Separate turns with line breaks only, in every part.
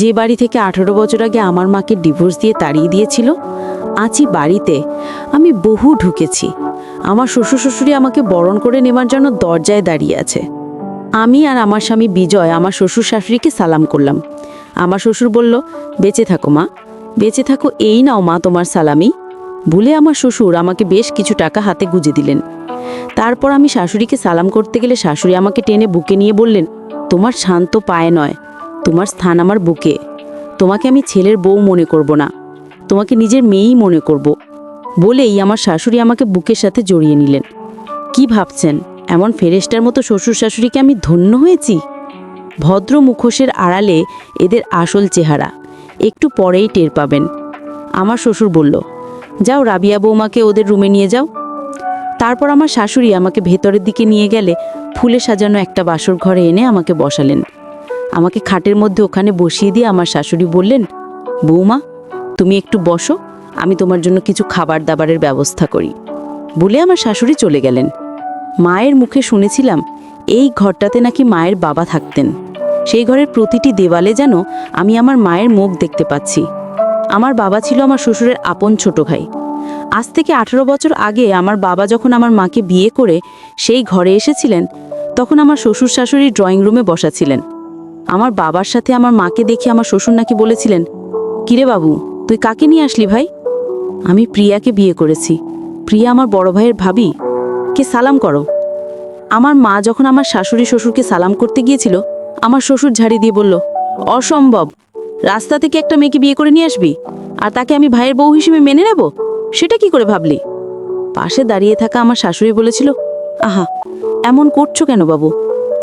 যে বাড়ি থেকে আঠারো বছর আগে আমার মাকে ডিভোর্স দিয়ে তাড়িয়ে দিয়েছিল আছি বাড়িতে আমি বহু ঢুকেছি। আমার শ্বশুর শ্বশুরি আমাকে বরণ করে নেবার জন্য দরজায় দাঁড়িয়ে আছে। আমি আর আমার স্বামী বিজয়, আমার শ্বশুর শাশুড়িকে সালাম করলাম। আমার শ্বশুর বলল, বেঁচে থাকো মা, বেঁচে থাকো, এই নাও মা তোমার সালামি। বলে আমার শ্বশুর আমাকে বেশ কিছু টাকা হাতে গুজে দিলেন। তারপর আমি শাশুড়িকে সালাম করতে গেলে শাশুড়ি আমাকে টেনে বুকে নিয়ে বললেন, তোমার শান্ত পায়ে নয় তোমার স্থান আমার বুকে। তোমাকে আমি ছেলের বউ মনে করব না। তোমাকে নিজের মেয়েই মনে করব। বলেই আমার শাশুড়ি আমাকে বুকের সাথে জড়িয়ে নিলেন। কি ভাবছেন? এমন ফেরেস্টার মতো শ্বশুর শাশুড়িকে আমি ধন্য হয়েছি? ভদ্র মুখোশের আড়ালে এদের আসল চেহারা। একটু পরেই টের পাবেন। আমার শ্বশুর বলল, যাও রাবিয়া বৌমাকে ওদের রুমে নিয়ে যাও। তারপর আমার শাশুড়ি আমাকে ভেতরের দিকে নিয়ে গেলে ফুলে সাজানো একটা বাসর ঘরে এনে আমাকে বসালেন। আমাকে খাটের মধ্যে ওখানে বসিয়ে দিয়ে আমার শাশুড়ি বললেন, বৌমা, তুমি একটু বসো, আমি তোমার জন্য কিছু খাবার দাবারের ব্যবস্থা করি। বলে আমার শাশুড়ি চলে গেলেন। মায়ের মুখে শুনেছিলাম, এই ঘরটাতে নাকি মায়ের বাবা থাকতেন। সেই ঘরের প্রতিটি দেওয়ালে যেন আমি আমার মায়ের মুখ দেখতে পাচ্ছি। আমার বাবা ছিল আমার শ্বশুরের আপন ছোট ভাই। আজ থেকে আঠেরো বছর আগে আমার বাবা যখন আমার মাকে বিয়ে করে সেই ঘরে এসেছিলেন, তখন আমার শ্বশুর শাশুড়ি ড্রয়িং রুমে বসা ছিলেন। আমার বাবার সাথে আমার মাকে দেখে আমার শ্বশুর নাকি বলেছিলেন, কিরে বাবু, তুই কাকে নিয়ে আসলি ভাই? আমি প্রিয়াকে বিয়ে করেছি। প্রিয়া আমার বড় ভাইয়ের ভাবি। কে সালাম করো। আমার মা যখন আমার শাশুড়ি শ্বশুরকে সালাম করতে গিয়েছিল, আমার শ্বশুর ঝাড়ি দিয়ে বলল, অসম্ভব, রাস্তা থেকে একটা মেয়েকে বিয়ে করে নিয়ে আসবি? আর তাকে আমি ভাইয়ের বউ হিসেবে মেনে নেব? সেটা কি করে ভাবলি? পাশে দাঁড়িয়ে থাকা আমার শাশুড়ি বলেছিল, আহা, এমন করছ কেন বাবু?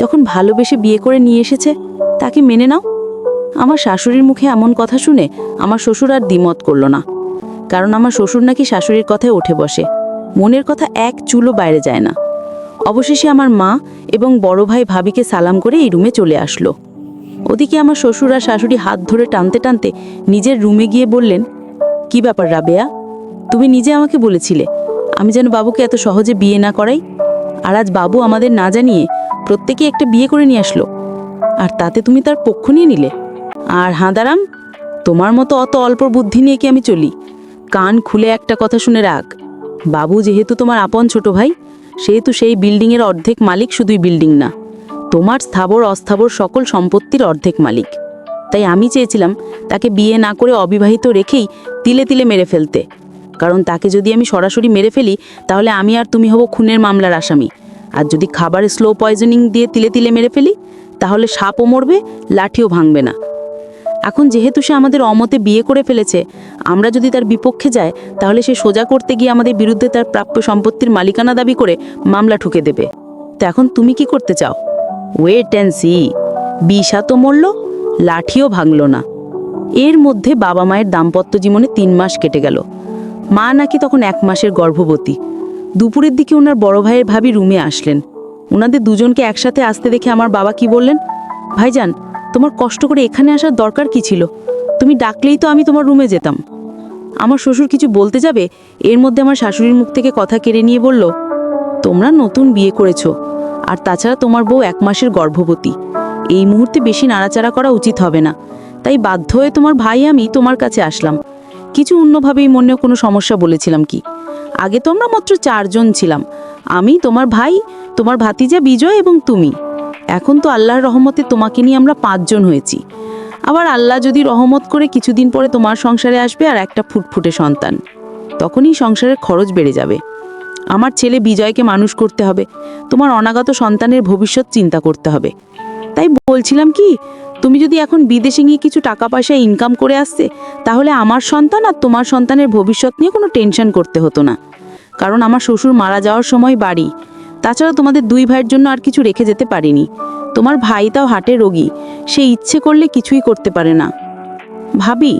যখন ভালোবেসে বিয়ে করে নিয়ে এসেছে তাকে মেনে নাও। আমার শাশুড়ির মুখে এমন কথা শুনে আমার শ্বশুর আর দ্বিমত করল না। কারণ আমার শ্বশুর নাকি শাশুড়ির কথায় উঠে বসে। মনের কথা এক চুলো বাইরে যায় না। অবশেষে আমার মা এবং বড় ভাই ভাবিকে সালাম করে এই রুমে চলে আসলো। ওদিকে আমার শ্বশুর আর শাশুড়ি হাত ধরে টানতে টানতে নিজের রুমে গিয়ে বললেন, কি ব্যাপার রাবেয়া? তুমি নিজে আমাকে বলেছিলে, আমি যেন বাবুকে এত সহজে বিয়ে না করাই। আর আজ বাবু আমাদের না জানিয়ে প্রত্যেকে একটা বিয়ে করে নিয়ে আসলো। আর তাতে তুমি তার পক্ষ নিয়ে নিলে। আর হাঁদারাম, তোমার মতো অত অল্প বুদ্ধি নিয়ে কি আমি চলি? কান খুলে একটা কথা শুনে রাখ। বাবু যেহেতু তোমার আপন ছোট ভাই, সেহেতু সেই বিল্ডিংয়ের অর্ধেক মালিক শুধুই বিল্ডিং না। তোমার স্থাবর, অস্থাবর সকল সম্পত্তির অর্ধেক মালিক। তাই আমি চেয়েছিলাম তাকে বিয়ে না করে অবিবাহিত রেখেই তিলে তিলে মেরে ফেলতে। কারণ তাকে যদি আমি সরাসরি মেরে ফেলি, তাহলে আমি আর তুমি হব খুনের মামলার আসামি। আর যদি খাবার স্লো পয়জনিং দিয়ে তিলে তিলে মেরে ফেলি তাহলে সাপও মরবে, লাঠিও ভাঙবে না। এখন যেহেতু সে আমাদের অমতে বিয়ে করে ফেলেছে, আমরা যদি তার বিপক্ষে যায় তাহলে সে সোজা করতে গিয়ে আমাদের বিরুদ্ধে তার প্রাপ্য সম্পত্তির মালিকানা দাবি করে মামলা ঠুকে দেবে। তো এখন তুমি কি করতে চাও? ওয়েট অ্যান্ড সি বিষা তো মরল, লাঠিও ভাঙল না। এর মধ্যে বাবা মায়ের দাম্পত্য জীবনে তিন মাস কেটে গেল। মা নাকি তখন এক মাসের গর্ভবতী। দুপুরের দিকে ওনার বড় ভাইয়ের ভাবি রুমে আসলেন। ওনাদের দুজনকে একসাথে আসতে দেখে আমার বাবা কি বললেন? ভাইজান, তোমার কষ্ট করে এখানে আসার দরকার কি ছিল? তুমি ডাকলেই তো আমি তোমার রুমে যেতাম। আমার শ্বশুর কিছু বলতে যাবে? এর মধ্যে আমার শাশুড়ির মুখ থেকে কথা কেড়ে নিয়ে বলল, তোমরা নতুন বিয়ে করেছ, আর তাছাড়া তোমার বউ এক মাসের গর্ভবতী। এই মুহূর্তে বেশি নাড়াচাড়া করা উচিত হবে না। তাই বাধ্য হয়ে তোমার ভাই আমি তোমার কাছে আসলাম। কিছু অন্যভাবেই মনে কোনো সমস্যা বলেছিলাম কি? আগে তো আমরা মাত্র চারজন ছিলাম। আমি, তোমার ভাই তোমার ভাতিজা বিজয় এবং তুমি। এখন তো আল্লাহর রহমতে তোমাকে নিয়ে আমরা পাঁচজন হয়েছি। আবার আল্লাহ যদি রহমত করে কিছুদিন পরে তোমার সংসারে আসবে আর একটা ফুটফুটে সন্তান। তখনই সংসারের খরচ বেড়ে যাবে। আমার ছেলে বিজয়কে মানুষ করতে হবে। তোমার অনাগত সন্তানের ভবিষ্যৎ চিন্তা করতে হবে। তাই বলছিলাম কি, তুমি যদি এখন বিদেশে গিয়ে কিছু টাকা পয়সা ইনকাম করে আসছে তাহলে আমার সন্তান আর তোমার সন্তানের ভবিষ্যৎ নিয়ে কোনো টেনশন করতে হতো না। কারণ আমার শ্বশুর মারা যাওয়ার সময় বাড়ি। তাছাড়া তোমাদের দুই ভাইয়ের জন্য আর কিছু রেখে যেতে পারিনি। তোমার ভাই তাও হাটে রোগী, সে ইচ্ছে করলে কিছুই করতে পারে না। ভাবি,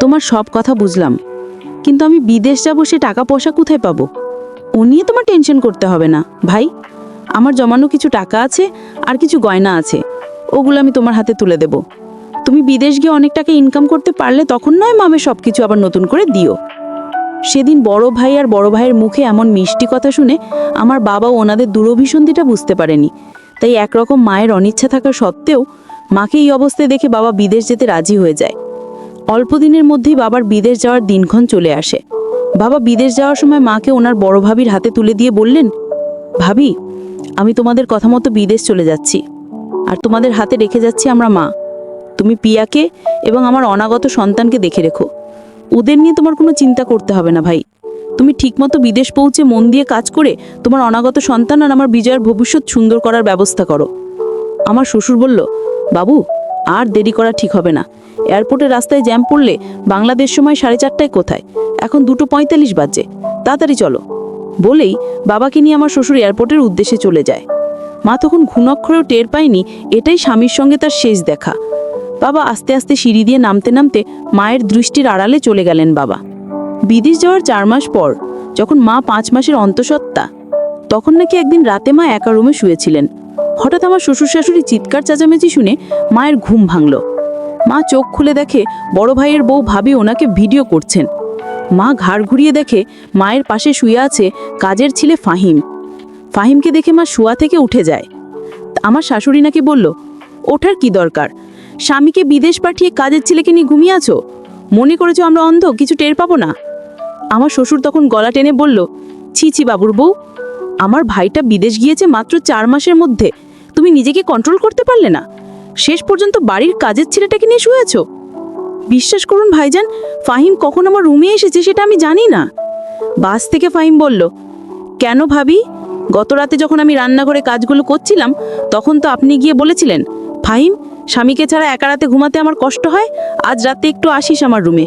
তোমার সব কথা বুঝলাম, কিন্তু আমি বিদেশ যাব সে টাকা পয়সা কোথায় পাবো? ও নিয়ে তোমার টেনশন করতে হবে না। ভাই, আমার জমানো কিছু টাকা আছে আর কিছু গয়না আছে, ওগুলো আমি তোমার হাতে তুলে দেব। তুমি বিদেশ গিয়ে অনেক টাকা ইনকাম করতে পারলে তখন নয় মামে সব কিছু আবার নতুন করে দিও। সেদিন বড় ভাই আর বড় ভাইয়ের মুখে এমন মিষ্টি কথা শুনে আমার বাবা ওনাদের দূরভিসন্ধিটা বুঝতে পারেনি। তাই একরকম মায়ের অনিচ্ছা থাকা সত্ত্বেও মাকে এই অবস্থায় দেখে বাবা বিদেশ যেতে রাজি হয়ে যায়। অল্প দিনের মধ্যেই বাবার বিদেশ যাওয়ার দিনক্ষণ চলে আসে। বাবা বিদেশ যাওয়ার সময় মাকে ওনার বড় ভাবির হাতে তুলে দিয়ে বললেন, ভাবি, আমি তোমাদের কথা মতো বিদেশ চলে যাচ্ছি। আর তোমাদের হাতে রেখে যাচ্ছি আমরা মা। তুমি পিয়াকে এবং আমার অনাগত সন্তানকে দেখে রেখো। ওদের নিয়ে তোমার কোনো চিন্তা করতে হবে না ভাই। তুমি ঠিকমতো বিদেশ পৌঁছে মন দিয়ে কাজ করে তোমার অনাগত সন্তান আর আমার বিজয়ের ভবিষ্যৎ সুন্দর করার ব্যবস্থা করো। আমার শ্বশুর বলল, বাবু, আর দেরি করা ঠিক হবে না। এয়ারপোর্টে রাস্তায় জ্যাম পড়লে বাংলাদেশ সময় সাড়ে চারটায় কোথায়? এখন দুটো পঁয়তাল্লিশ বাজে তাড়াতাড়ি চলো। বলেই বাবাকে নিয়ে আমার শ্বশুর এয়ারপোর্টের উদ্দেশ্যে চলে যায়। মা তখন ঘুণক্ষরেও টের পায়নি, এটাই স্বামীর সঙ্গে তার শেষ দেখা। বাবা আস্তে আস্তে সিঁড়ি দিয়ে নামতে নামতে মায়ের দৃষ্টির আড়ালে চলে গেলেন বাবা। বিদেশ যাওয়ার চার মাস পর যখন মা পাঁচ মাসের অন্তঃসত্ত্বা, তখন নাকি একদিন রাতে মা একা রুমে শুয়েছিলেন। হঠাৎ আমার শ্বশুর শাশুড়ি চিৎকার চেঁচামেচি শুনে মায়ের ঘুম ভাঙল। মা চোখ খুলে দেখে বড় ভাইয়ের বউ ভাবি ওনাকে ভিডিও করছেন। মা ঘাড় ঘুরিয়ে দেখে মায়ের পাশে শুয়ে আছে কাজের ছেলে ফাহিম। ফাহিমকে দেখে মা শুয়া থেকে উঠে যায়। আমার শাশুড়ি নাকি বলল, ওঠার কি দরকার? স্বামীকে বিদেশ পাঠিয়ে কাজের ছেলেকে নিয়ে ঘুমিয়ে আছো? মনে করেছ আমরা অন্ধ, কিছু টের পাবো না? আমার শ্বশুর তখন গলা টেনে বলল, ছি ছি, বাবুর বউ, আমার ভাইটা বিদেশ গিয়েছে মাত্র চার মাসের মধ্যে, তুমি নিজেকে কন্ট্রোল করতে পারলে না? শেষ পর্যন্ত বাড়ির কাজের ছেলেটাকে নিয়ে শুয়েছো বিশ্বাস করুন ভাইজান, ফাহিম কখন আমার রুমে এসেছে সেটা আমি জানি না। বাস থেকে ফাহিম বলল, কেন ভাবি? গত রাতে যখন আমি রান্নাঘরে কাজগুলো করছিলাম, তখন তো আপনি গিয়ে বলেছিলেন, ফাহিম স্বামীকে ছাড়া একা রাতে ঘুমাতে আমার কষ্ট হয়? আজ রাতে একটু আসিস আমার রুমে।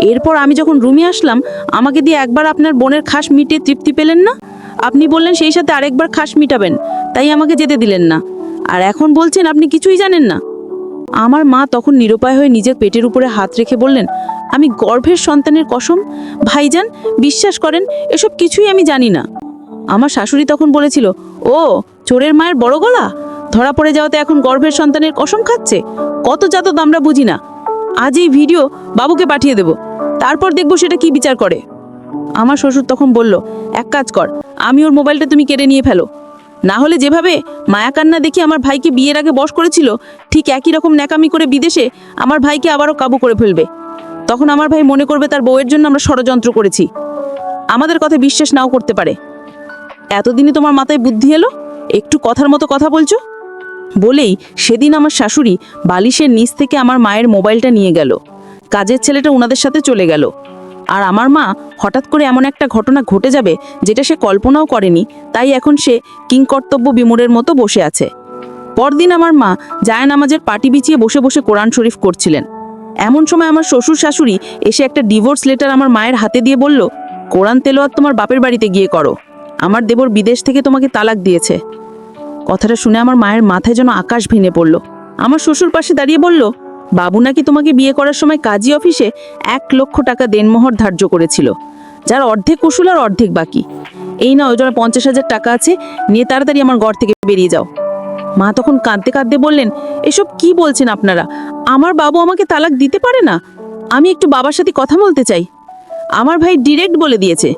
এরপর আমি যখন রুমে আসলাম, আমাকে দিয়ে একবার আপনার বোনের খাস মিটিয়ে তৃপ্তি পেলেন না? আপনি বললেন সেই সাথে আরেকবার খাস মিটাবেন, তাই আমাকে যেতে দিলেন না। আর এখন বলছেন আপনি কিছুই জানেন না। আমার মা তখন নিরুপায় হয়ে নিজের পেটের উপরে হাত রেখে বললেন, আমি গর্ভের সন্তানের কসম? ভাইজান, বিশ্বাস করেন, এসব কিছুই আমি জানি না। আমার শাশুড়ি তখন বলেছিল, ও, চোরের মায়ের বড় গলা? ধরা পড়ে যাওয়াতে এখন গর্ভের সন্তানের কসম খাচ্ছে? কত জাত আমরা বুঝি না। আজ এই ভিডিও বাবুকে পাঠিয়ে দেব। তারপর দেখব সেটা কি বিচার করে। আমার শ্বশুর তখন বলল, এক কাজ কর, আমি ওর মোবাইলটা তুমি কেড়ে নিয়ে ফেলো। না হলে যেভাবে মায়াকান্না দেখে আমার ভাইকে বিয়ের আগে বশ করেছিল, ঠিক একই রকম ন্যাকামি করে বিদেশে আমার ভাইকে আবারও কাবু করে ফেলবে। তখন আমার ভাই মনে করবে তার বউয়ের জন্য আমরা ষড়যন্ত্র করেছি। আমাদের কথা বিশ্বাস নাও করতে পারে। এতদিনে তোমার মাথায় বুদ্ধি এলো? একটু কথার মতো কথা বলছো? বলেই সেদিন আমার শাশুড়ি বালিশের নিচ থেকে আমার মায়ের মোবাইলটা নিয়ে গেল। কাজের ছেলেটা ওনাদের সাথে চলে গেল। আর আমার মা হঠাৎ করে এমন একটা ঘটনা ঘটে যাবে যেটা সে কল্পনাও করেনি, তাই এখন সে কিংকর্তব্য বিমূরের মতো বসে আছে। পরদিন আমার মা জায় নামাজের পাটি বিছিয়ে বসে বসে কোরআন শরীফ করছিলেন। এমন সময় আমার শ্বশুর শাশুড়ি এসে একটা ডিভোর্স লেটার আমার মায়ের হাতে দিয়ে বলল, কোরআন তেলোয়াত তোমার বাপের বাড়িতে গিয়ে করো। আমার দেবর বিদেশ থেকে তোমাকে তালাক দিয়েছে। কথাটা শুনে আমার মায়ের মাথায় যেন আকাশ ভেঙে পড়ল। আমার শ্বশুর পাশে দাঁড়িয়ে বলল, বাবু নাকি তোমাকে বিয়ে করার সময় কাজী অফিসে এক লক্ষ টাকা দেনমোহর ধার্য করেছিল, যার অর্ধেক কুশুল আর অর্ধেক বাকি। এই না ওই জন্য পঞ্চাশ হাজার টাকা আছে, নিয়ে তাড়াতাড়ি আমার ঘর থেকে বেরিয়ে যাও। মা তখন কাঁদতে কাঁদতে বললেন, এসব কি বলছেন আপনারা? আমার বাবু আমাকে তালাক দিতে পারে না? আমি একটু বাবার সাথে কথা বলতে চাই। আমার ভাই ডিরেক্ট বলে দিয়েছে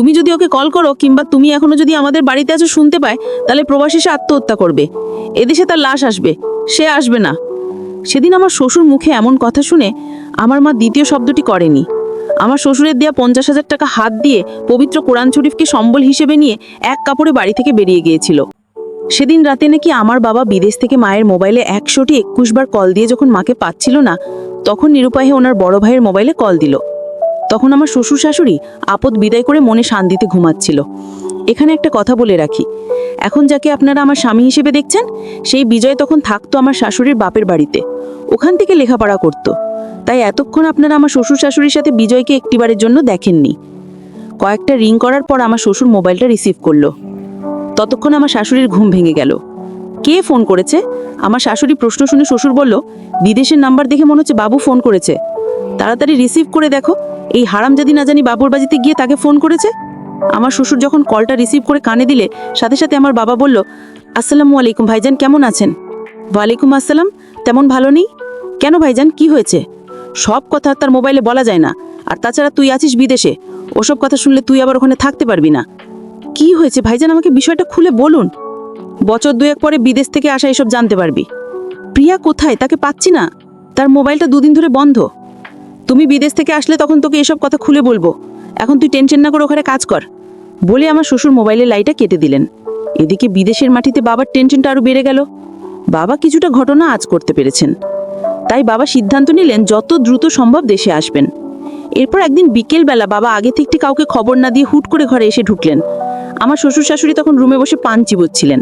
তুমি যদি ওকে কল করো কিংবা তুমি এখনও যদি আমাদের বাড়িতে আছো শুনতে পায়, তাহলে প্রবাসী সে আত্মহত্যা করবে। এদেশে তার লাশ আসবে, সে আসবে না। সেদিন আমার শ্বশুর মুখে এমন কথা শুনে আমার মা দ্বিতীয় শব্দটি করেনি। আমার শ্বশুরের দেয়া পঞ্চাশ হাজার টাকা হাত দিয়ে পবিত্র কোরআন শরীফকে সম্বল হিসেবে নিয়ে এক কাপড়ে বাড়ি থেকে বেরিয়ে গিয়েছিল। সেদিন রাতে নাকি আমার বাবা বিদেশ থেকে মায়ের মোবাইলে একশোটি একুশ বার কল দিয়ে যখন মাকে পাচ্ছিল না, তখন নিরুপায়ে ওনার বড় ভাইয়ের মোবাইলে কল দিল। তখন আমার শ্বশুর শাশুড়ি আপদ বিদায় করে মনে শান্তিতে ঘুমাচ্ছিল। এখানে একটা কথা বলে রাখি। এখন যাকে আপনারা আমার স্বামী হিসেবে দেখছেন, সেই বিজয় তখন থাকতো আমার শাশুড়ির বাপের বাড়িতে। ওখান থেকে লেখাপড়া করত। তাই এতক্ষণ আপনারা আমার শ্বশুর শাশুড়ির সাথে বিজয়কে একটিবারের জন্য দেখেননি। কয়েকটা রিং করার পর আমার শ্বশুর মোবাইলটা রিসিভ করল। ততক্ষণ আমার শাশুড়ির ঘুম ভেঙে গেল। কে ফোন করেছে? আমার শাশুড়ি প্রশ্ন শুনে শ্বশুর বলল, বিদেশের নাম্বার দেখে মনে হচ্ছে বাবু ফোন করেছে। তাড়াতাড়ি রিসিভ করে দেখো। এই হারামজাদি না জানি বাবুর বাজিতে গিয়ে তাকে ফোন করেছে? আমার শ্বশুর যখন কলটা রিসিভ করে কানে দিলে, সাথে সাথে আমার বাবা বলল, আসসালামু আলাইকুম ভাইজান, কেমন আছেন? ওয়ালাইকুম আসসালাম, তেমন ভালো নেই? কেন ভাইজান, কি হয়েছে? সব কথা তার মোবাইলে বলা যায় না। আর তাছাড়া তুই আছিস বিদেশে। ওসব কথা শুনলে তুই আবার ওখানে থাকতে পারবি না। কি হয়েছে ভাইজান, আমাকে বিষয়টা খুলে বলুন। বছর দুয়েক পরে বিদেশ থেকে আসা এসব জানতে পারবি। প্রিয়া কোথায়? তাকে পাচ্ছি না। তার মোবাইলটা দুদিন ধরে বন্ধ। তুমি বিদেশ থেকে আসলে তখন তোকে এসব কথা খুলে বলব। এখন তুই টেনশন না করে ওখানে কাজ কর। বলে আমার শ্বশুর মোবাইলের লাইটটা কেটে দিলেন। এদিকে বিদেশের মাটিতে বাবার টেনশনটা আরও বেড়ে গেল। বাবা কিছুটা ঘটনা আজ করতে পেরেছেন। তাই বাবা সিদ্ধান্ত নিলেন যত দ্রুত সম্ভব দেশে আসবেন। এরপর একদিন বিকেলবেলা বাবা আগে থেকে কাউকে খবর না দিয়ে হুট করে ঘরে এসে ঢুকলেন। আমার শ্বশুর শাশুড়ি তখন রুমে বসে পান চিবোচ্ছিলেন।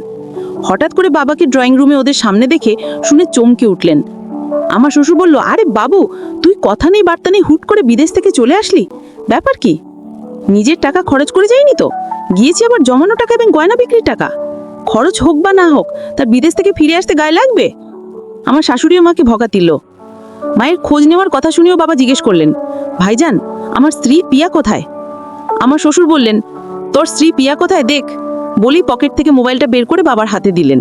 হঠাৎ করে বাবাকে ড্রয়িং রুমে ওদের সামনে দেখে শুনে চমকে উঠলেন। আমার শ্বশুর বলল, আরে বাবু, তুই কথা নেই, বার্তা নেই, হুট করে বিদেশ থেকে চলে আসলি? ব্যাপার কি? নিজের টাকা খরচ করে যায়নি তো? গিয়েছি আবার জমানো টাকা এবং গয়না বিক্রির টাকা। খরচ হোক বা না হোক, তার বিদেশ থেকে ফিরে আসতে গায়ে লাগবে? আমার শাশুড়িও মাকে ভকা দিল মায়ের খোঁজ নেওয়ার কথা শুনেও বাবা জিজ্ঞেস করলেন, ভাইজান, আমার স্ত্রী পিয়া কোথায়? আমার শ্বশুর বললেন, তোর স্ত্রী পিয়া কোথায় দেখ। বলি পকেট থেকে মোবাইলটা বের করে বাবার হাতে দিলেন।